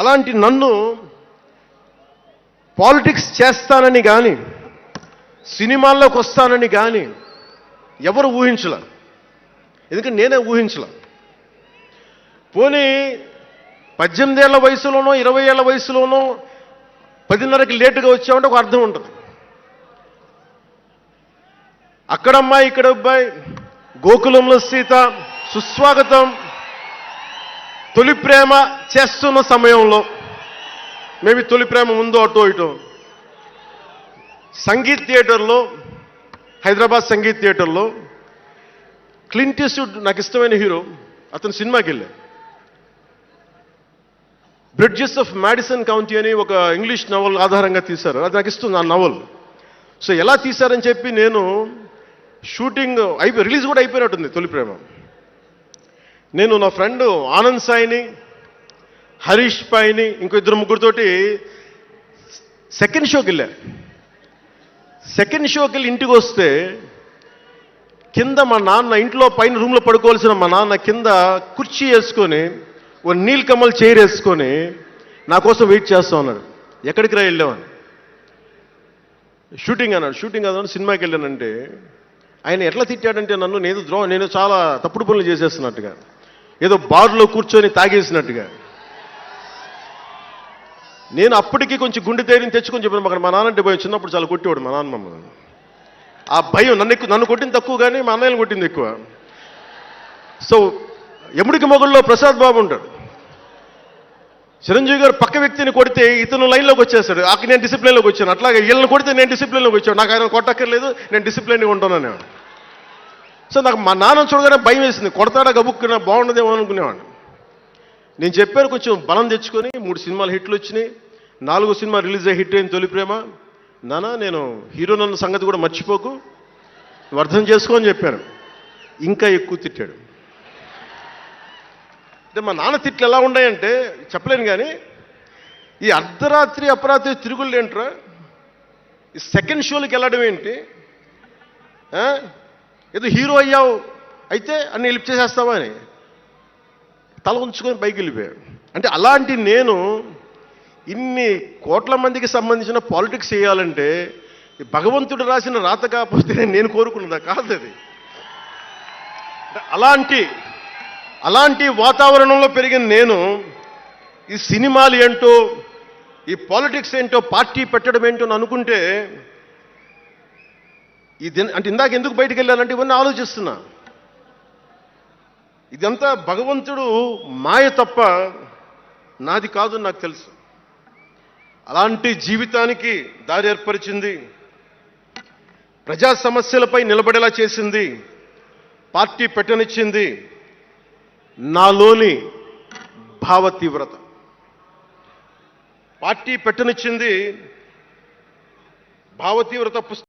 అలాంటి నన్ను పాలిటిక్స్ చేస్తానని కానీ సినిమాల్లోకి వస్తానని కానీ ఎవరు ఊహించల ఎందుకంటే నేనే ఊహించల పోనీ పద్దెనిమిదేళ్ళ వయసులోనో ఇరవై ఏళ్ళ వయసులోనో పదిన్నరకి లేటుగా వచ్చామంటే ఒక అర్థం ఉంటుంది. అక్కడమ్మాయి ఇక్కడ అబ్బాయి గోకులంలో సీత సుస్వాగతం. తొలి ప్రేమ చేస్తున్న సమయంలో మేబీ తొలి ప్రేమ ముందు అటో ఇటో. సంగీత్ థియేటర్లో హైదరాబాద్ సంగీత్ థియేటర్లో క్లింట్ నాకు ఇష్టమైన హీరో అతను సినిమాకి వెళ్ళా బ్రిడ్జెస్ ఆఫ్ మ్యాడిసన్ కౌంటీ అని ఒక ఇంగ్లీష్ నవల్ ఆధారంగా తీశారు. అది నాకు ఇస్తుంది ఆ నవల్. సో ఎలా తీశారని చెప్పి నేను షూటింగ్ అయిపోయి రిలీజ్ కూడా అయిపోయినట్టుంది తొలి ప్రేమ. నేను నా ఫ్రెండ్ ఆనంద్ సాయిని హరీష్ పాయిని ఇంకో ఇద్దరు ముగ్గురితోటి సెకండ్ షోకి వెళ్ళా సెకండ్ షోకి వెళ్ళి ఇంటికి వస్తే కింద మా నాన్న ఇంట్లో పైన రూమ్లో పడుకోవాల్సిన మా నాన్న కింద కుర్చీ వేసుకొని ఓ నీల్ కమల్ చైర్ వేసుకొని నా కోసం వెయిట్ చేస్తా ఉన్నాడు. ఎక్కడికి రా వెళ్ళామని షూటింగ్ అన్నాడు. షూటింగ్ అన్నాడు సినిమాకి వెళ్ళానంటే ఆయన ఎట్లా తిట్టాడంటే నన్ను నేను ద్రో నేను చాలా తప్పుడు పనులు చేసేస్తున్నట్టుగా. ఏదో బార్లో కూర్చొని తాగేసినట్టుగా. నేను అప్పటికి కొంచెం గుండె ధైర్యం తెచ్చుకొని చెప్పాను అక్కడ మా నాన్న అంటే భయం చిన్నప్పుడు చాలా కొట్టేవాడు మా నాన్న మమ్మల్ని. ఆ భయం నన్ను ఎక్కువ నన్ను కొట్టింది తక్కువ కానీ మా అన్నయ్యని కొట్టింది ఎక్కువ. సో ఎముడికి మొగుల్లో ప్రసాద్ బాబు ఉంటాడు. చిరంజీవి గారు పక్క వ్యక్తిని కొడితే ఇతను లైన్లోకి వచ్చేస్తాడు. అక్కడ నేను డిసిప్లిన్లోకి వచ్చాను. అట్లాగే వీళ్ళని కొడితే నేను డిసిప్లిన్లోకి వచ్చాను. నాకు ఆయన కొట్టక్కర్లేదు నేను డిసిప్లిన్గా ఉంటాను సో నాకు మా నాన్న చూడగానే భయం వేసింది. కొడతాడా గబుక్కున? బాగుండదేమో అనుకునేవాడిని. నేను చెప్పాను కొంచెం బలం తెచ్చుకొని మూడు సినిమాలు హిట్లు వచ్చినాయి. నాలుగో సినిమా రిలీజ్ అయ్యి హిట్ అయిన తొలి ప్రేమ. నానా నేను హీరో నన్న సంగతి కూడా మర్చిపోకు. నువ్వు అర్థం చేసుకో అని చెప్పాను. ఇంకా ఎక్కువ తిట్టాడు. అంటే మా నాన్న తిట్లు ఎలా ఉన్నాయంటే చెప్పలేను కానీ ఈ అర్ధరాత్రి అపరాత్రి తిరుగులు ఏంట్రా? ఈ సెకండ్ షోలకి వెళ్ళడం ఏంటి? ఏదో హీరో అయ్యావు అయితే అన్ని లిప్ చేసేస్తామని తల ఉంచుకొని పైకి వెళ్ళిపోయాడు. అంటే అలాంటి నేను ఇన్ని కోట్ల మందికి సంబంధించిన పాలిటిక్స్ చేయాలంటే భగవంతుడు రాసిన రాత కాకపోతే నేను కోరుకున్నదా? కాదు అది. అలాంటి అలాంటి వాతావరణంలో పెరిగిన నేను ఈ సినిమాలు ఏంటో ఈ పాలిటిక్స్ ఏంటో పార్టీ పెట్టడం ఏంటో అనుకుంటే ఇది అంటే ఇందాక ఎందుకు బయటికి వెళ్ళానంటే ఇవన్నీ ఆలోచిస్తున్నా. ఇదంతా భగవంతుడు మాయ తప్ప నాది కాదు నాకు తెలుసు. అలాంటి జీవితానికి దారి ఏర్పరిచింది. ప్రజా సమస్యలపై నిలబడేలా చేసింది. పార్టీ పెట్టనిచ్చింది. నాలోని భావ తీవ్రత. పార్టీ పెట్టనిచ్చింది భావ తీవ్రత పుస్తకం